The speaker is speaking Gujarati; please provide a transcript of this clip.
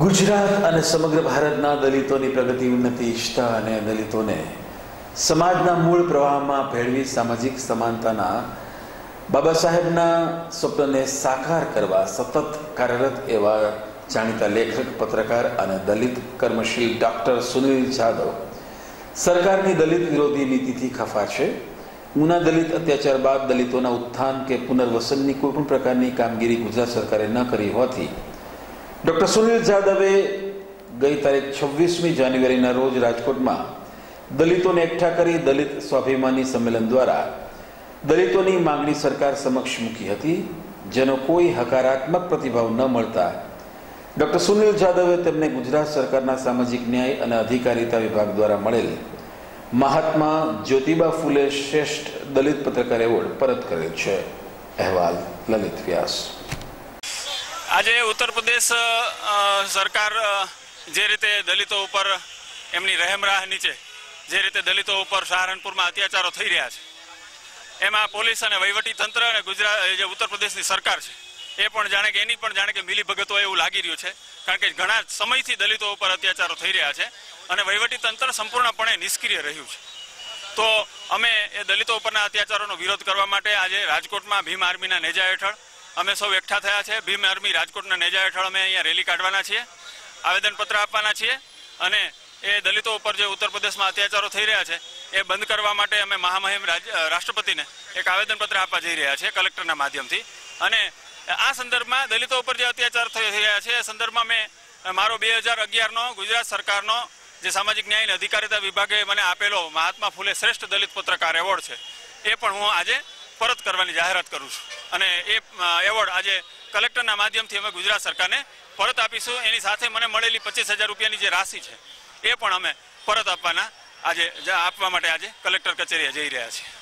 ગુજરાત અને સમગ્ર ભારતના દલિતોની પ્રગતિ ઉન્નતિ, ઈચ્છતા અને દલિતોને સમાજના મૂળ પ્રવાહમાં ભેળવી સામાજિક સમાનતાના બાબા સાહેબના સ્વપ્નને સાકાર કરવા સતત કાર્યરત એવા જાણીતા લેખક, પત્રકાર અને દલિત કર્મશીલ ડોક્ટર સુનિલ જાદવ. સરકારની દલિત વિરોધી નીતિથી ખફા છે. ઉના દલિત અત્યાચાર બાદ દલિતોના ઉત્થાન કે પુનર્વસનની કોઈપણ પ્રકારની કામગીરી ગુજરાત સરકારે ન કરી હોવાથી ડોક્ટર સુનિલ જાદવે ગઈ તારીખ છવ્વીસમી જાન્યુઆરીના રોજ રાજકોટમાં દલિતોને એકઠા કરી દલિત સ્વાભિમાની સંમેલન દ્વારા દલિતોની માંગણી સરકાર સમક્ષ મૂકી હતી, જેનો કોઈ હકારાત્મક પ્રતિભાવ ન મળતા. ડોક્ટર સુનિલ જાદવે તેમને ગુજરાત સરકારના સામાજિક ન્યાય અને અધિકારીતા વિભાગ દ્વારા મળેલ મહાત્મા જ્યોતિબા ફૂલે શ્રેષ્ઠ દલિત પત્રકાર એવોર્ડ પરત કરેલ છે. અહેવાલ લલિત વ્યાસ. આજે ઉત્તર પ્રદેશ સરકાર જે રીતે દલિતો ઉપર એમની રહેમરાહ નીચે જે રીતે દલિતો ઉપર સહારનપુરમાં અત્યાચારો થઈ રહ્યા છે, એમાં પોલીસ અને વહીવટી તંત્ર અને ગુજરાત જે ઉત્તર પ્રદેશની સરકાર છે, એ પણ જાણે કે, એની પણ જાણે કે મિલીભગત હોય એવું લાગી રહ્યું છે, કારણ કે ઘણા સમયથી દલિતો ઉપર અત્યાચારો થઈ રહ્યા છે અને વહીવટી તંત્ર સંપૂર્ણપણે નિષ્ક્રિય રહ્યું છે. તો અમે એ દલિતો ઉપરના અત્યાચારોનો વિરોધ કરવા માટે આજે રાજકોટમાં ભીમ આર્મીના નેજા હેઠળ અમે સૌ એકઠા થયા છે. ભીમ આર્મી રાજકોટના નેજા હેઠળ અમે અહીંયા રેલી કાઢવાના છીએ. આવેદનપત્ર આપવાના છીએ અને એ દલિતો ઉપર જે ઉત્તર પ્રદેશમાં અત્યાચારો થઈ રહ્યા છે, એ બંધ કરવા માટે અમે મહામહિમ રાષ્ટ્રપતિને એક આવેદનપત્ર આપવા જઈ રહ્યા છીએ કલેક્ટરના માધ્યમથી. અને આ સંદર્ભમાં દલિતો ઉપર જે અત્યાચાર થઈ રહ્યા છે, એ સંદર્ભમાં મેં મારો બે હજાર અગિયારનો ગુજરાત સરકારનો જે સામાજિક ન્યાય અને અધિકારીતા વિભાગે મને આપેલો મહાત્મા ફૂલે શ્રેષ્ઠ દલિત પત્રકાર એવોર્ડ છે, એ પણ હું આજે પરત કરવાની જાહેરાત કરું છું. અને એ એવોર્ડ આજે કલેક્ટરના માધ્યમથી અમે ગુજરાત સરકારને પરત આપીશું. એની સાથે મને મળેલી પચીસ હજાર રૂપિયાની જે રાશિ છે, એ પણ અમે પરત આપવાના આજે આપવા માટે આજે કલેક્ટર કચેરીએ જઈ રહ્યા છીએ.